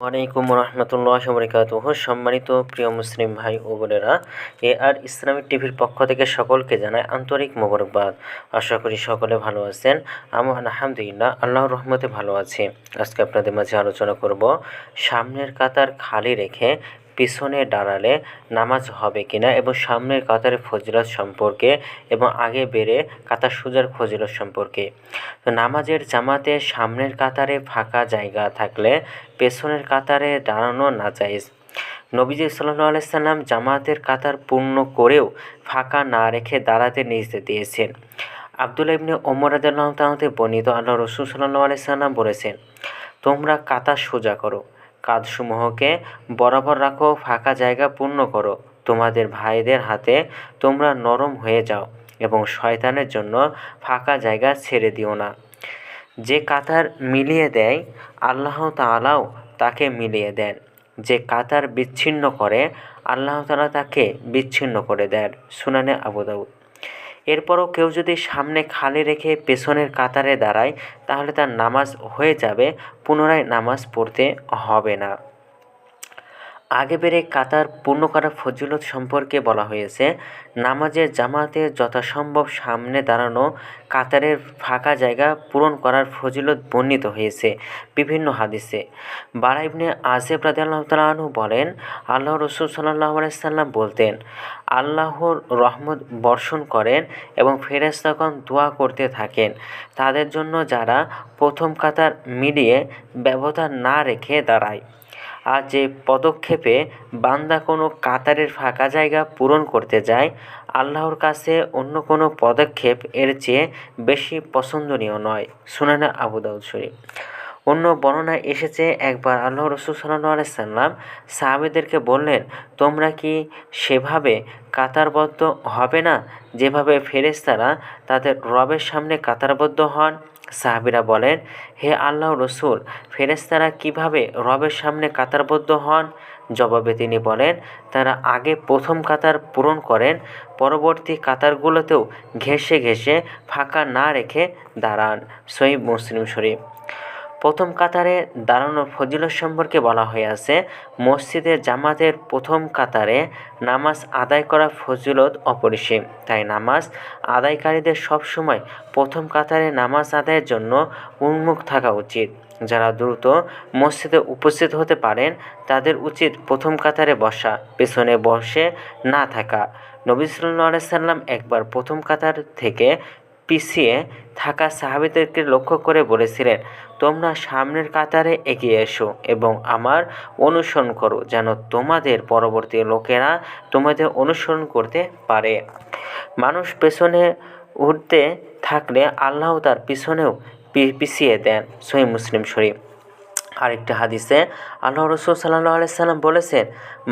ওয়ালাইকুম রহমতুল্লাহ বরকাত সম্মানিত প্রিয় মুসলিম ভাই ও বোনেরা, এ আর ইসলামিক টিভির পক্ষ থেকে সকলকে জানায় আন্তরিক মোবারকবাদ। আশা করি সকলে ভালো আছেন। আমি আলহামদুলিল্লাহ, আল্লাহর রহমতে ভালো আছি। আজকে আপনাদের মাঝে আলোচনা করব সামনের কাতার খালি রেখে পিছনে দাঁড়ালে নামাজ হবে কিনা এবং সামনের কাতারের ফজিলত সম্পর্কে এবং আগে বেড়ে কাতার সোজার ফজিলত সম্পর্কে। তো নামাজের জামাতে সামনের কাতারে ফাঁকা জায়গা থাকলে পেছনের কাতারে দাঁড়ানো না যায় নবীজি সাল্লাহ আলাইসাল্লাম জামাতের কাতার পূর্ণ করেও ফাঁকা না রেখে দাঁড়াতে নির্দেশ দিয়েছেন। আবদুল্লা ইবনে ওমর আদাল্লাহ তাহতে বর্ণিত, আল্লাহ রসুল সাল্লাহ আলাইসাল্লাম বলেছেন, তোমরা কাতার সোজা করো কাঁধসমূহকে বরাবর রাখো, ফাঁকা জায়গা পূর্ণ করো। তোমাদের ভাইদের হাতে তোমরা নরম হয়ে যাও এবং শয়তানের জন্য ফাঁকা জায়গা ছেড়ে দিও না। যে কাতার মিলিয়ে দেয়, আল্লাহ তালাও তাকে মিলিয়ে দেন। যে কাতার বিচ্ছিন্ন করে, আল্লাহ তালা তাকে বিচ্ছিন্ন করে দেন। সুনানে আবুদাউদ এরপরও কেউ যদি সামনে খালি রেখে পেছনের কাতারে দাঁড়ায়, তাহলে তার নামাজ হয়ে যাবে, পুনরায় নামাজ পড়তে হবে না। আগে বেড়ে কাতার পূর্ণ করা ফজিলত সম্পর্কে বলা হয়েছে নামাজের জামাতে যথাসম্ভব সামনে দাঁড়ানো কাতারের ফাঁকা জায়গা পূরণ করার ফজিলত বর্ণিত হয়েছে বিভিন্ন হাদিসে। বারাইবনে আসেফ রাজি আল্লাহ তালু বলেন আল্লাহ রসুল সাল্লাহ আলাইসাল্লাম বলতেন, আল্লাহর রহমত বর্ষণ করেন এবং ফেরেস্তাগণ দোয়া করতে থাকেন। তাদের জন্য যারা প্রথম কাতার মিলিয়ে ব্যবধান না রেখে দাঁড়ায়। আর যে পদক্ষেপে বান্দা কোনো কাতারের ফাঁকা জায়গা পূরণ করতে যায়, আল্লাহর কাছে অন্য কোনো পদক্ষেপ এর চেয়ে বেশি পছন্দনীয় নয়, সুনানা আবু দাউদ শরীফ। অন্য বর্ণনায় এসেছে, একবার আল্লাহ রসুল সাল্লাহ আলাইসাল্লাম সাহাবেদেরকে বললেন, তোমরা কি সেভাবে কাতারবদ্ধ হবে না? যেভাবে ফেরেস্তারা তাদের রবের সামনে কাতারবদ্ধ হন? সাহাবিরা বলেন, হে আল্লাহ রসুল ফেরেস্তারা কীভাবে রবের সামনে কাতারবদ্ধ হন? জবাবে তিনি বলেন, তারা আগে প্রথম কাতার পূরণ করেন, পরবর্তী কাতারগুলোতেও ঘেঁষে ঘেঁষে ফাঁকা না রেখে দাঁড়ান। সই মুসলিম শরীফ। প্রথম কাতারে দাঁড়ানোর ফজিলত সম্পর্কে বলা হয়ে আছে, মসজিদে জামাতের প্রথম কাতারে নামাজ আদায় করা ফজিলত অপরিসীম। তাই নামাজ আদায়কারীদের সবসময় প্রথম কাতারে নামাজ আদায়ের জন্য উন্মুখ থাকা উচিত। যারা দ্রুত মসজিদে উপস্থিত হতে পারেন, তাদের উচিত প্রথম কাতারে বসা, পেছনে বসে না থাকা। নবী সাল্লাম একবার প্রথম কাতার থেকে পিছিয়ে থাকা সাহাবিদেরকে লক্ষ্য করে বলেছিলেন, তোমরা সামনের কাতারে এগিয়ে এসো এবং আমার অনুসরণ করো যেন তোমাদের পরবর্তী লোকেরা তোমাদের অনুসরণ করতে পারে। মানুষ পেছনে উঠতে থাকলে আল্লাহ তার পিছনেও পিছিয়ে দেন সহি মুসলিম শরীফ। আরেকটি হাদিসে আল্লাহ রসুল সাল্লাহ আলাইসাল্লাম বলেছেন,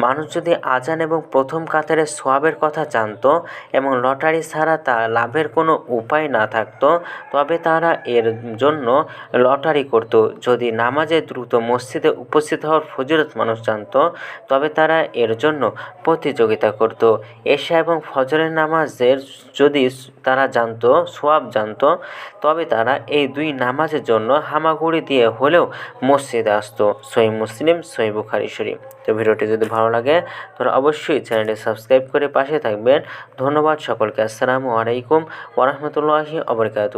মানুষ যদি আজান এবং প্রথম কাতারের সোয়াবের কথা জানতো এবং লটারি ছাড়া তা লাভের কোনো উপায় না থাকতো, তবে তারা এর জন্য লটারি করত। যদি নামাজে দ্রুত মসজিদে উপস্থিত হওয়ার ফজিলত মানুষ জানতো, তবে তারা এর জন্য প্রতিযোগিতা করত। এশা এবং ফজরের নামাজের যদি তারা জানত, সোয়াব জানতো, তবে তারা এই দুই নামাজের জন্য হামাগুড়ি দিয়ে হলেও মসজিদে আসতো সই মুসলিম সই বুখারি শরীফ। তো ভিডিওটি যদি ভালো লাগে, তাহলে অবশ্যই চ্যানেলটি সাবস্ক্রাইব করে পাশে থাকবেন। ধন্যবাদ সকলকে। আসসালামু আলাইকুম ওরহমতুল্লাহি অবরকাত